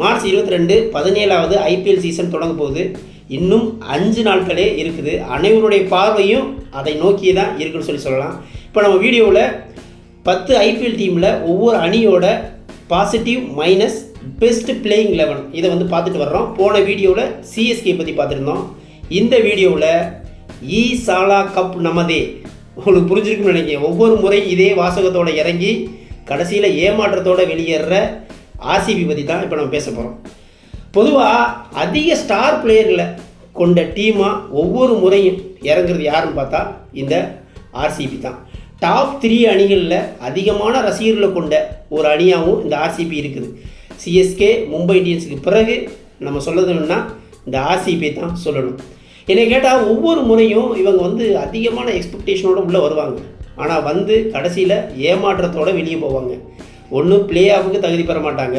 March இருபத்தி ரெண்டு பதினேழாவது ஐபிஎல் சீசன் தொடங்க போகுது. இன்னும் அஞ்சு நாட்களே இருக்குது. அனைவருடைய பார்வையும் அதை நோக்கியே தான் இருக்குன்னு சொல்லி சொல்லலாம். இப்போ நம்ம வீடியோவில் பத்து ஐபிஎல் டீமில் ஒவ்வொரு அணியோட positive minus best playing eleven இதை வந்து பார்த்துட்டு வர்றோம். போன வீடியோவில் சிஎஸ்கே பற்றி பார்த்துருந்தோம். இந்த வீடியோவில் இ e சாலா கப் நமதே. உங்களுக்கு புரிஞ்சிருக்குன்னு நினைக்கிறேன். ஒவ்வொரு முறை இதே வாசகத்தோடு இறங்கி கடைசியில் ஏமாற்றத்தோடு வெளியேற ஆர்சிபி பற்றி தான் இப்போ நம்ம பேச போகிறோம் பொதுவாக அதிக ஸ்டார் பிளேயர்களை கொண்ட டீமாக ஒவ்வொரு முறையும் இறங்குறது யாருன்னு பார்த்தா இந்த ஆர்சிபி தான். டாப் த்ரீ அணிகளில் அதிகமான ரசிகர்களை கொண்ட ஒரு அணியாகவும் இந்த ஆர்சிபி இருக்குது. சிஎஸ்கே மும்பை இந்தியன்ஸுக்கு பிறகு நம்ம சொல்லணும்னா இந்த ஆர்சிபி தான் சொல்லணும். என்னை கேட்டால் ஒவ்வொரு முறையும் இவங்க வந்து அதிகமான எக்ஸ்பெக்டேஷனோடு உள்ளே வருவாங்க. ஆனால் வந்து கடைசியில் ஏமாற்றத்தோடு வெளியே போவாங்க. ஒன்று பிளே ஆஃபுக்கு தகுதி பெற மாட்டாங்க.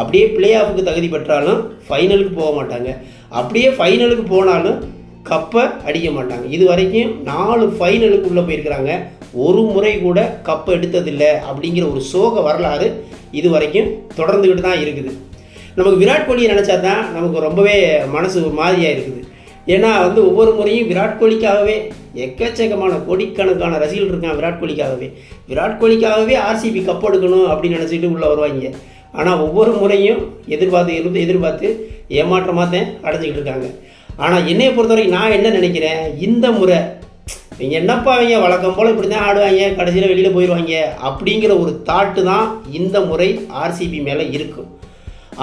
அப்படியே பிளே ஆஃபுக்கு தகுதி பெற்றாலும் ஃபைனலுக்கு போக மாட்டாங்க. அப்படியே ஃபைனலுக்கு போனாலும் கப்பை அடிக்க மாட்டாங்க. இது வரைக்கும் நாலு ஃபைனலுக்கு உள்ளே போயிருக்கிறாங்க. ஒரு முறை கூட கப்பை எடுத்ததில்லை அப்படிங்கிற ஒரு சோக வரலாறு இது வரைக்கும் தொடர்ந்துக்கிட்டு தான் இருக்குது. நமக்கு விராட் கோலியை நினச்சா தான் நமக்கு ரொம்பவே மனசு ஒரு மாதிரியாக இருக்குது. ஏன்னா வந்து ஒவ்வொரு முறையும் விராட் கோலிக்காகவே எக்கச்சக்கமான கோடிக்கணக்கான ரசிகர்கள் இருக்கான் விராட் கோலிக்காகவே. விராட் கோலிக்காகவே ஆர்சிபி கப் எடுக்கணும் அப்படின்னு நினச்சிட்டு உள்ளே வருவாங்க. ஆனால் ஒவ்வொரு முறையும் எதிர்பார்த்து இருந்து எதிர்பார்த்து ஏமாற்றமாக தான் அடைஞ்சிக்கிட்டு இருக்காங்க. ஆனால் என்னையை பொறுத்தவரைக்கும் நான் என்ன நினைக்கிறேன்? இந்த முறை இவங்க என்னப்பா அவங்க வழக்கம் போல் இப்படி தான் ஆடுவாங்க கடைசியில் வெளியில் போயிடுவாங்க அப்படிங்கிற ஒரு தாட்டு தான் இந்த முறை ஆர்சிபி மேலே இருக்கும்.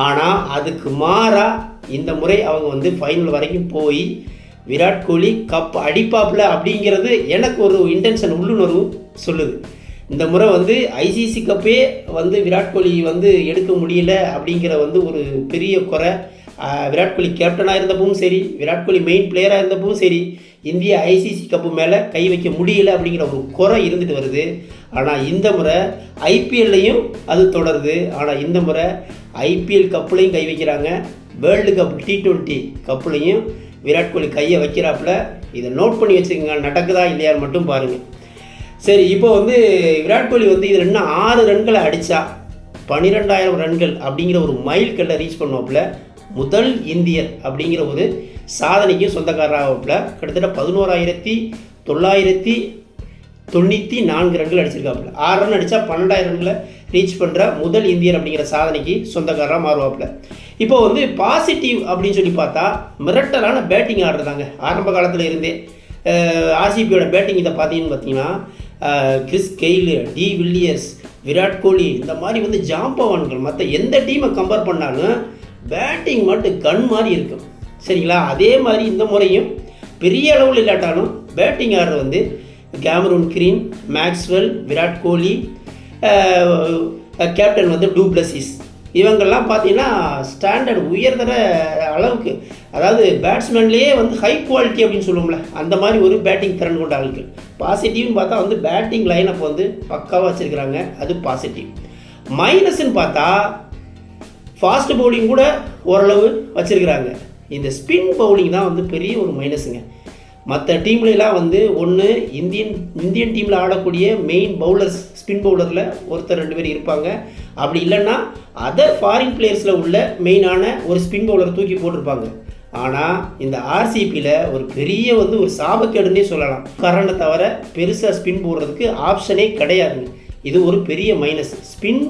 ஆனால் அதுக்கு மாறாக இந்த முறை அவங்க வந்து ஃபைனல் வரைக்கும் போய் விராட் கோலி கப் அடிப்பாப்பில் அப்படிங்கிறது எனக்கு ஒரு இன்டென்ஷன் உள்ளுணர்வு சொல்லுது. இந்த முறை வந்து ஐசிசி கப்பே வந்து விராட் கோலி வந்து எடுக்க முடியல அப்படிங்கிற வந்து ஒரு பெரிய குறை. விராட் கோலி கேப்டனாக இருந்தப்பவும் சரி விராட் கோலி மெயின் பிளேயராக இருந்தப்பவும் சரி இந்திய ஐசிசி கப்பு மேலே கை வைக்க முடியல அப்படிங்கிற ஒரு குறை இருந்துட்டு வருது. ஆனால் இந்த முறை ஐபிஎல்லையும் அது தொடருது. ஆனால் இந்த முறை ஐபிஎல் கப்புலையும் கை வைக்கிறாங்க. வேர்ல்டு கப் டி ட்வெண்ட்டி கப்புலையும் விராட் கோலி கையை வைக்கிறாப்புல. இதை நோட் பண்ணி வச்சுக்கோங்க. நடக்குதா இல்லையான்னு மட்டும் பாருங்கள் சரி இப்போ வந்து விராட் கோலி வந்து இதில் இன்னும் ஆறு ரன்களை அடித்தா பன்னிரெண்டாயிரம் ரன்கள் அப்படிங்கிற ஒரு மைல் கல்லை ரீச் பண்ணுவாப்புல. முதல் இந்தியர் அப்படிங்கிற ஒரு சாதனைக்கு சொந்தக்காரராகப்புல கிட்டத்தட்ட பதினோராயிரத்தி தொள்ளாயிரத்தி தொண்ணூற்றி நான்கு ரன்கள் அடிச்சிருக்காப்புல. ஆறு ரன் அடித்தா பன்னெண்டாயிரம் ரன்களை ரீச் பண்ணுற முதல் இந்தியர் அப்படிங்கிற சாதனைக்கு சொந்தக்காரராக மாறுவாப்புல. இப்போ வந்து பாசிட்டிவ் அப்படின்னு சொல்லி பார்த்தா மிரட்டலான பேட்டிங் ஆடுறதாங்க. ஆரம்ப காலத்தில் இருந்தே ஆர்சிபியோட பேட்டிங் இதை பார்த்தீங்கன்னு பார்த்தீங்கன்னா Chris Gayle de Villiers Virat Kohli இந்த மாதிரி வந்து ஜாம்பவான்கள் மற்ற எந்த டீமை கம்பேர் பண்ணாலும் பேட்டிங் மட்டும் கண் மாதிரி இருக்கும். சரிங்களா? அதே மாதிரி இந்த முறையும் பெரிய அளவில் இல்லாட்டாலும் பேட்டிங் ஆடுறது வந்து Cameron Green Maxwell Virat Kohli captain வந்து டூப்ளசிஸ் இவங்கெல்லாம் பார்த்தீங்கன்னா ஸ்டாண்டர்ட் உயர்தர அளவுக்கு அதாவது பேட்ஸ்மேன்லேயே வந்து ஹை குவாலிட்டி அப்படின்னு சொல்லுவோம்ல அந்த மாதிரி ஒரு பேட்டிங் திறன் கொண்ட ஆளுக்கு பாசிட்டிவ்னு பார்த்தா வந்து பேட்டிங் லைனப் வந்து பக்காவாக வச்சுருக்கிறாங்க அது பாசிட்டிவ் மைனஸ்ன்னு பார்த்தா ஃபாஸ்ட் பவுலிங் கூட ஓரளவு வச்சுருக்கிறாங்க. இந்த ஸ்பின் பவுலிங் தான் வந்து பெரிய ஒரு மைனஸுங்க மற்ற டீம்லலாம் வந்து ஒன்று இந்தியன் இந்தியன் டீமில் ஆடக்கூடிய மெயின் பவுலர்ஸ் ஸ்பின் பவுலரில் ஒருத்தர் ரெண்டு பேர் இருப்பாங்க. அப்படி இல்லைன்னா அதர் ஃபாரின் பிளேயர்ஸில் உள்ள மெயினான ஒரு ஸ்பின் பவுலர் தூக்கி போட்டிருப்பாங்க. ஆனால் இந்த ஆர்சிபியில் ஒரு பெரிய வந்து ஒரு சாபக்கேடுன்னே சொல்லலாம். கரண்டை தவிர பெருசாக ஸ்பின் போடுறதுக்கு ஆப்ஷனே கிடையாதுங்க. இது ஒரு பெரிய மைனஸ் ஸ்பின்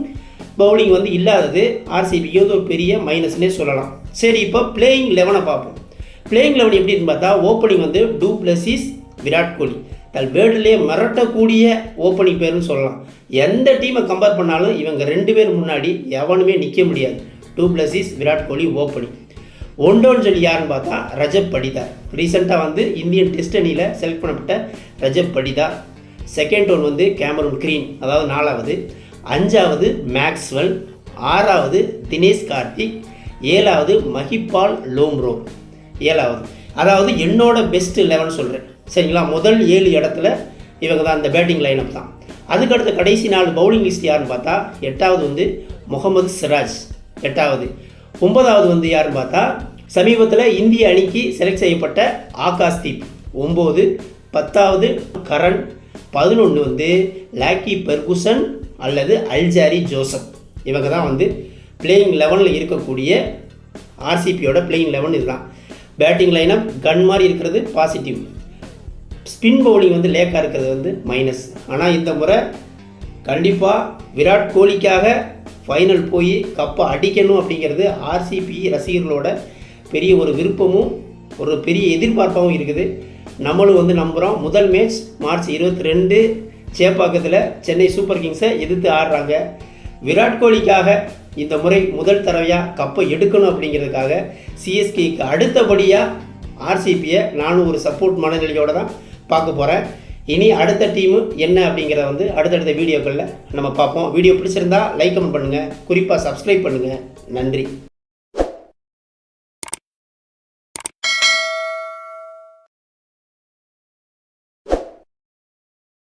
பவுலிங் வந்து இல்லாதது ஆர்சிபிக்கு வந்து ஒரு பெரிய மைனஸ்னே சொல்லலாம். சரி இப்போ பிளேயிங் லெவனை பார்ப்போம். பிளேயிங் லெவன் எப்படின்னு பார்த்தா ஓப்பனிங் வந்து டூ பிளஸிஸ் விராட் கோலி தல் வேர்ல்டுலேயே மிரட்டக்கூடிய ஓப்பனிங் பேர்னு சொல்லலாம். எந்த டீமை கம்பேர் பண்ணாலும் இவங்க ரெண்டு பேர் முன்னாடி எவனுமே நிற்க முடியாது. Du Plessis Virat Kohli opening ஒன்றோன்னு சொல்லி யாருன்னு பார்த்தா ரஜப் படிதார் ரீசெண்டாக வந்து இந்தியன் டெஸ்ட் அணியில் செலக்ட் பண்ணப்பட்ட ரஜப் படிதார் செகண்ட் ஒன் வந்து கேமரூன் கிரீன் அதாவது நாலாவது. அஞ்சாவது மேக்ஸ்வெல் ஆறாவது தினேஷ் கார்த்திக். ஏழாவது மஹிபால் லோம்ரோ. ஏழாவது. அதாவது என்னோட பெஸ்ட் லெவன் சொல்கிறேன் சரிங்களா? முதல் ஏழு இடத்துல இவங்க தான் இந்த பேட்டிங் லைனப் தான். அதுக்கடுத்த கடைசி நாலு பவுலிங் லிஸ்ட் யாருன்னு பார்த்தா எட்டாவது வந்து முகமது சிராஜ். எட்டாவது. ஒன்பதாவது வந்து யாருன்னு பார்த்தா சமீபத்தில் இந்திய அணிக்கு செலக்ட் செய்யப்பட்ட ஆகாஷ்தீப் ஒம்பது பத்தாவது கரண். பதினொன்று வந்து லாக்கி பெர்குசன் அல்லது அல்ஜாரி ஜோசப். இவங்க தான் வந்து பிளேயிங் லெவனில் இருக்கக்கூடிய ஆர்சிபியோட பிளேயிங் லெவன் இதுதான். பேட்டிங் லைனப் கன் மாதிரி இருக்கிறது பாசிட்டிவ் ஸ்பின் பவுலிங் வந்து லேக்காக இருக்கிறது வந்து மைனஸ் ஆனால் இந்த முறை கண்டிப்பாக விராட் கோலிக்காக ஃபைனல் போய் கப்பை அடிக்கணும் அப்படிங்கிறது ஆர்சிபி ரசிகர்களோட பெரிய ஒரு விருப்பமும் ஒரு பெரிய எதிர்பார்ப்பாகவும் இருக்குது. நம்மளும் வந்து நம்புகிறோம் முதல் மேட்ச் மார்ச் இருபத்தி ரெண்டு சேப்பாக்கத்தில் சென்னை சூப்பர் கிங்ஸை எதிர்த்து ஆடுறாங்க. விராட் கோலிக்காக இந்த முறை முதல் தடவையாக கப்பை எடுக்கணும் அப்படிங்கிறதுக்காக சிஎஸ்கேக்கு அடுத்தபடியாக ஆர்சிபியை நானும் ஒரு சப்போர்ட் மனநிலையோடு தான் பார்க்க போகிறேன் இனி அடுத்த டீமு என்ன அப்படிங்கிறத வந்து அடுத்தடுத்த வீடியோக்களில் நம்ம பார்ப்போம். வீடியோ பிடிச்சிருந்தா லைக் கமெண்ட் பண்ணுங்கள் குறிப்பாக சப்ஸ்கிரைப் பண்ணுங்கள் நன்றி.